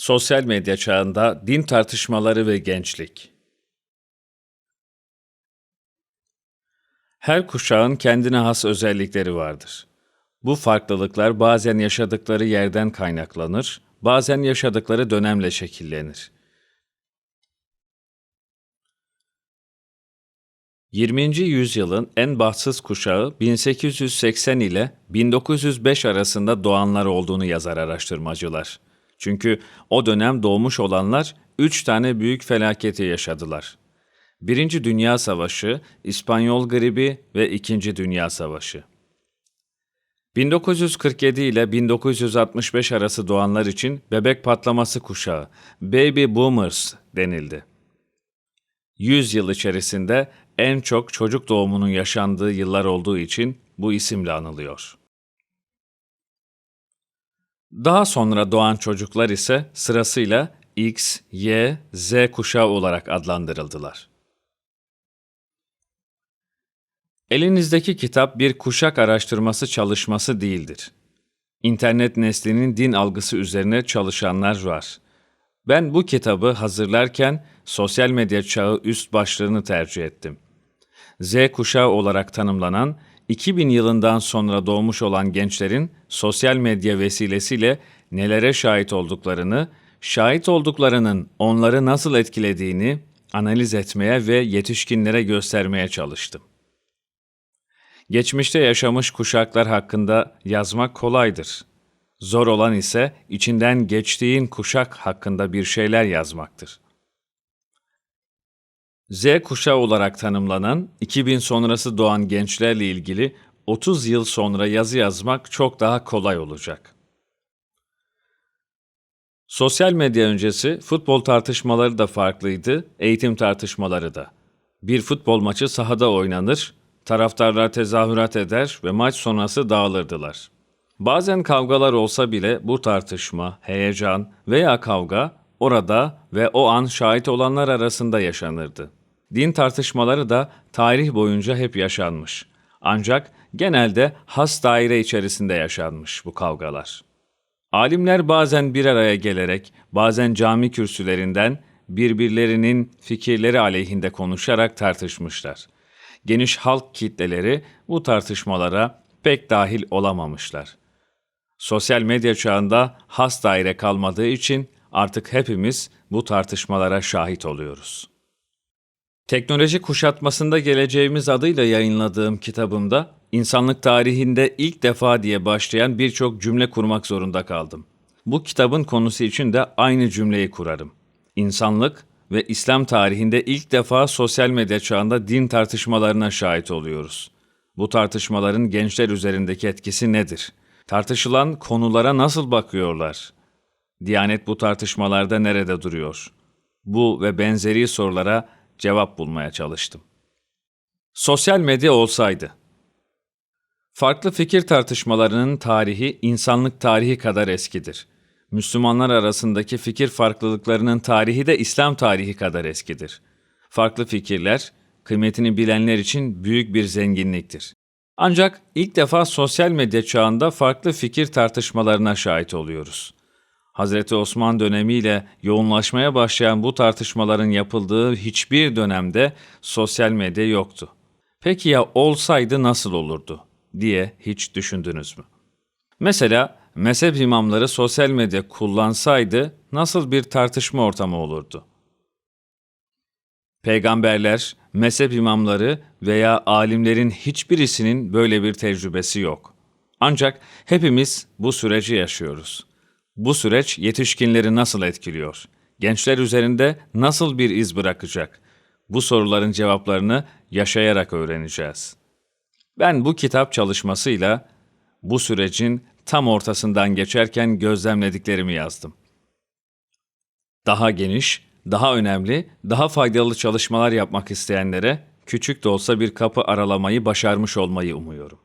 Sosyal medya çağında din tartışmaları ve gençlik. Her kuşağın kendine has özellikleri vardır. Bu farklılıklar bazen yaşadıkları yerden kaynaklanır, bazen yaşadıkları dönemle şekillenir. 20. yüzyılın en bahtsız kuşağı 1880 ile 1905 arasında doğanlar olduğunu yazar araştırmacılar. Çünkü o dönem doğmuş olanlar üç tane büyük felaketi yaşadılar. Birinci Dünya Savaşı, İspanyol gribi ve İkinci Dünya Savaşı. 1947 ile 1965 arası doğanlar için bebek patlaması kuşağı, Baby Boomers denildi. 100 yıl içerisinde en çok çocuk doğumunun yaşandığı yıllar olduğu için bu isimle anılıyor. Daha sonra doğan çocuklar ise sırasıyla X, Y, Z kuşağı olarak adlandırıldılar. Elinizdeki kitap bir kuşak araştırması çalışması değildir. İnternet neslinin din algısı üzerine çalışanlar var. Ben bu kitabı hazırlarken sosyal medya çağı üst başlığını tercih ettim. Z kuşağı olarak tanımlanan 2000 yılından sonra doğmuş olan gençlerin sosyal medya vesilesiyle nelere şahit olduklarını, şahit olduklarının onları nasıl etkilediğini analiz etmeye ve yetişkinlere göstermeye çalıştım. Geçmişte yaşamış kuşaklar hakkında yazmak kolaydır. Zor olan ise içinden geçtiğin kuşak hakkında bir şeyler yazmaktır. Z kuşağı olarak tanımlanan 2000 sonrası doğan gençlerle ilgili 30 yıl sonra yazı yazmak çok daha kolay olacak. Sosyal medya öncesi futbol tartışmaları da farklıydı, eğitim tartışmaları da. Bir futbol maçı sahada oynanır, taraftarlar tezahürat eder ve maç sonrası dağılırdılar. Bazen kavgalar olsa bile bu tartışma, heyecan veya kavga orada ve o an şahit olanlar arasında yaşanırdı. Din tartışmaları da tarih boyunca hep yaşanmış. Ancak genelde has daire içerisinde yaşanmış bu kavgalar. Alimler bazen bir araya gelerek, bazen cami kürsülerinden birbirlerinin fikirleri aleyhinde konuşarak tartışmışlar. Geniş halk kitleleri bu tartışmalara pek dahil olamamışlar. Sosyal medya çağında has daire kalmadığı için artık hepimiz bu tartışmalara şahit oluyoruz. Teknoloji kuşatmasında geleceğimiz adıyla yayınladığım kitabımda insanlık tarihinde ilk defa diye başlayan birçok cümle kurmak zorunda kaldım. Bu kitabın konusu için de aynı cümleyi kurarım. İnsanlık ve İslam tarihinde ilk defa sosyal medya çağında din tartışmalarına şahit oluyoruz. Bu tartışmaların gençler üzerindeki etkisi nedir? Tartışılan konulara nasıl bakıyorlar? Diyanet bu tartışmalarda nerede duruyor? Bu ve benzeri sorulara cevap bulmaya çalıştım. Sosyal medya olsaydı Farklı fikir tartışmalarının tarihi insanlık tarihi kadar eskidir. Müslümanlar arasındaki fikir farklılıklarının tarihi de İslam tarihi kadar eskidir. Farklı fikirler, kıymetini bilenler için büyük bir zenginliktir. Ancak ilk defa sosyal medya çağında farklı fikir tartışmalarına şahit oluyoruz. Hazreti Osman dönemiyle yoğunlaşmaya başlayan bu tartışmaların yapıldığı hiçbir dönemde sosyal medya yoktu. Peki ya olsaydı nasıl olurdu diye hiç düşündünüz mü? Mesela mezhep imamları sosyal medya kullansaydı nasıl bir tartışma ortamı olurdu? Peygamberler, mezhep imamları veya alimlerin hiçbirisinin böyle bir tecrübesi yok. Ancak hepimiz bu süreci yaşıyoruz. Bu süreç yetişkinleri nasıl etkiliyor? Gençler üzerinde nasıl bir iz bırakacak? Bu soruların cevaplarını yaşayarak öğreneceğiz. Ben bu kitap çalışmasıyla bu sürecin tam ortasından geçerken gözlemlediklerimi yazdım. Daha geniş, daha önemli, daha faydalı çalışmalar yapmak isteyenlere küçük de olsa bir kapı aralamayı başarmış olmayı umuyorum.